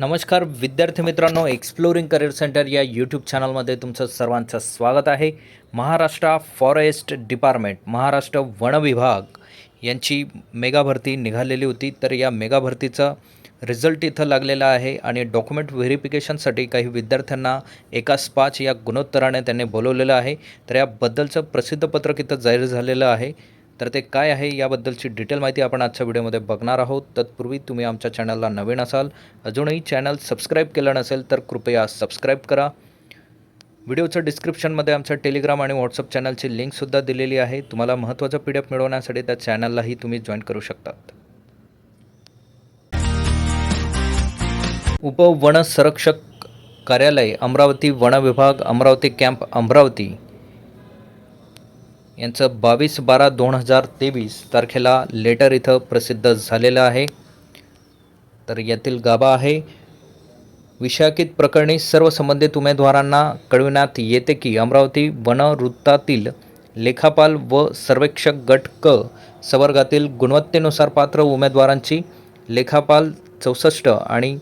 नमस्कार विद्यार्थी मित्रांनो एक्सप्लोरिंग करिअर सेंटर या यूट्यूब चॅनलमध्ये तुमचं सर्वांचं स्वागत आहे. महाराष्ट्र फॉरेस्ट डिपार्टमेंट महाराष्ट्र वन विभाग यांची मेगा भरती निघालेली होती. तर या मेगा भरतीचा रिझल्ट इथं लागलेला आहे आणि डॉक्युमेंट व्हेरिफिकेशनसाठी काही विद्यार्थ्यांना एकाच पाच या गुणोत्तराने त्यांनी बोलवलेलं आहे. तर याबद्दलचं प्रसिद्ध पत्रक इथं जाहीर झालेलं आहे. तर ते काय आहे याबद्दलची डिटेल माहिती आपण आजच्या व्हिडिओमध्ये बघणार आहोत. तत्पूर्वी तुम्ही आमच्या चॅनलला नवीन असाल अजूनही चॅनल सबस्क्राईब केलं नसेल तर कृपया सबस्क्राईब करा. व्हिडिओचं डिस्क्रिप्शनमध्ये आमच्या टेलिग्राम आणि व्हॉट्सअप चॅनलची लिंकसुद्धा दिलेली आहे. तुम्हाला महत्त्वाचं पी डी एफ मिळवण्यासाठी त्या चॅनललाही तुम्ही जॉईन करू शकतात. उपवन संरक्षक कार्यालय अमरावती वन विभाग अमरावती कॅम्प अमरावती यांचं बावीस बारा दोन हजार तेवीस तारखेला लेटर इथं प्रसिद्ध झालेलं आहे. तर यातील गाभा आहे. विषयाकीत प्रकरणी सर्व संबंधित उमेदवारांना कळविण्यात येते की अमरावती वनवृत्तातील लेखापाल व सर्वेक्षक गट क संवर्गातील गुणवत्तेनुसार पात्र उमेदवारांची लेखापाल चौसष्ट आणि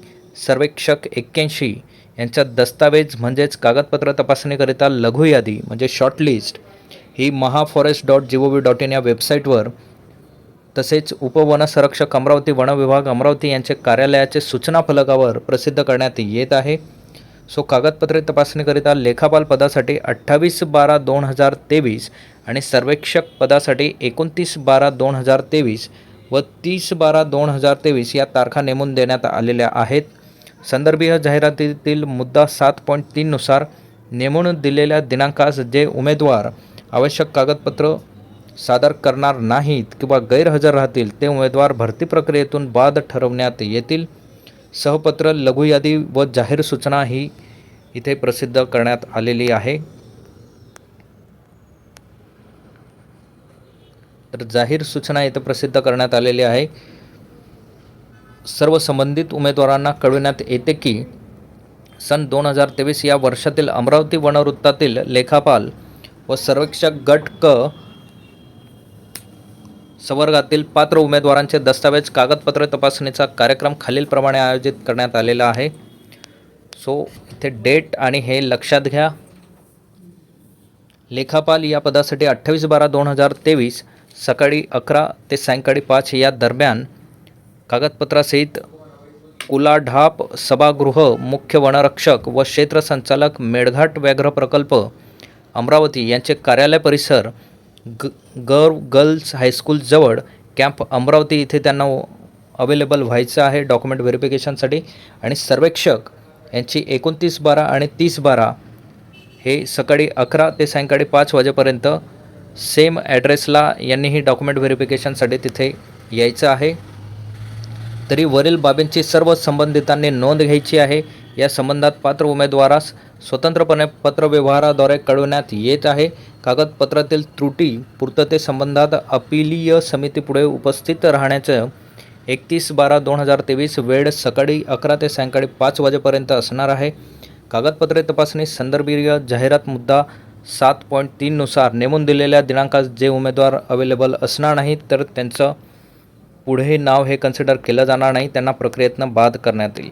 सर्वेक्षक एक्क्याऐंशी यांच्या दस्तावेज म्हणजेच कागदपत्र तपासणीकरिता लघु यादी म्हणजे shortlist he Mahaforest dot G O V dot in या वेबसाईटवर तसेच उपवनसंरक्षक अमरावती वन विभाग अमरावती यांचे कार्यालयाचे सूचना फलकावर प्रसिद्ध करण्यात येत आहे. सो कागदपत्रे तपासणीकरिता लेखापाल पदासाठी अठ्ठावीस बारा दोन हजार तेवीस आणि सर्वेक्षक पदासाठी एकोणतीस बारा दोन हजार तेवीस व तीस बारा दोन हजार तेवीस या तारखा नेमून देण्यात आलेल्या आहेत. संदर्भीय जाहिरातीतील मुद्दा सात पॉईंट तीननुसार नेमून दिलेल्या दिनांकास जे उमेदवार आवश्यक कागदपत्र सादर करणार नाहीत किंवा गैरहजर राहतील ते उमेदवार भरती प्रक्रियेतून बाद ठरवण्यात येतील. सहपत्र लघुयादी व जाहीर सूचना ही इथे प्रसिद्ध करण्यात आलेली आहे. तर जाहीर सूचना इथं प्रसिद्ध करण्यात आलेली आहे. सर्व संबंधित उमेदवारांना कळविण्यात येते की सन दोन हजार तेवीस या वर्षातील अमरावती वनवृत्तातील लेखापाल व सर्वेक्षक गट क. संवर्गातील पात्र उमेदवारांचे दस्तावेज कागदपत्र तपासणीचा कार्यक्रम खालीलप्रमाणे आयोजित करण्यात आलेला आहे. सो इथे डेट आणि हे लक्षात घ्या. लेखापाल या पदासाठी अठ्ठावीस बारा दोन हजार तेवीस सकाळी अकरा ते सायंकाळी पाच या दरम्यान कागदपत्रासहित कुलाढाप सभागृह मुख्य वनरक्षक व क्षेत्र संचालक मेळघाट व्याघ्र प्रकल्प अमरावती यांचे कार्यालय परिसर ग गर्व गर्ल्स हायस्कूलजवळ कॅम्प अमरावती इथे त्यांना अवेलेबल व्हायचं आहे. डॉक्युमेंट व्हेरिफिकेशनसाठी आणि सर्वेक्षक यांची एकोणतीस बारा आणि तीस बारा हे सकाळी अकरा ते सायंकाळी पाच वाजेपर्यंत सेम ॲड्रेसला यांनीही डॉक्युमेंट व्हेरिफिकेशनसाठी तिथे यायचं आहे. तरी वरील बाबींची सर्व संबंधितांनी नोंद घ्यायची आहे. या संबंधात पात्र उमेदवारास स्वतंत्रपणे पत्रव्यवहाराद्वारे कळवण्यात येत आहे. कागदपत्रातील त्रुटी पूर्ततेसंबंधात अपिलीय समितीपुढे उपस्थित राहण्याचं एकतीस बारा दोन हजार तेवीस वेळ सकाळी अकरा ते सायंकाळी पाच वाजेपर्यंत असणार आहे. कागदपत्रे तपासणी संदर्भीय जाहिरात मुद्दा सात पॉईंट तीननुसार नेमून दिलेल्या दिनांकात जे उमेदवार अवेलेबल असणार नाहीत तर त्यांचं पुढे नाव हे कन्सिडर केलं जाणार नाही. त्यांना प्रक्रियेतनं बाद करण्यात येईल.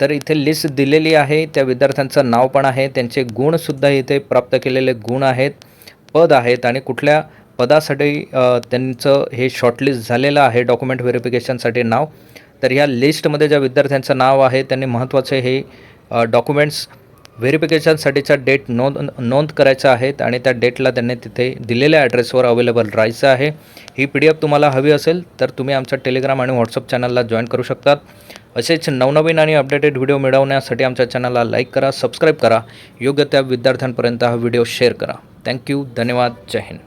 तर इथे लिस्ट दिलेली आहे. त्या विद्यार्थ्यांचं नाव पण आहे. त्यांचे गुणसुद्धा इथे प्राप्त केलेले गुण आहेत पद आहेत आणि कुठल्या पदासाठी त्यांचं हे शॉर्टलिस्ट झालेलं आहे डॉक्युमेंट व्हेरिफिकेशनसाठी नाव. तर ह्या लिस्टमध्ये ज्या विद्यार्थ्यांचं नाव आहे त्यांनी महत्त्वाचे हे डॉक्युमेंट्स व्हेरिफिकेशनसाठीचा डेट नोंद नोंद करायचा आहेत आणि त्या डेटला त्यांनी तिथे दिलेल्या ॲड्रेसवर अवेलेबल राहायचं आहे. ही पी डी एफ तुम्हाला हवी असेल तर तुम्ही आमच्या टेलिग्राम आणि व्हॉट्सअप चॅनलला जॉईन करू शकतात. असेच नवनवीन आणि अपडेटेड व्हिडिओ मिळवण्यासाठी आमच्या चॅनलला लाईक करा सबस्क्राईब करा. योग्य त्या विद्यार्थ्यांपर्यंत हा व्हिडिओ शेअर करा. थँक्यू धन्यवाद. जय हिंद.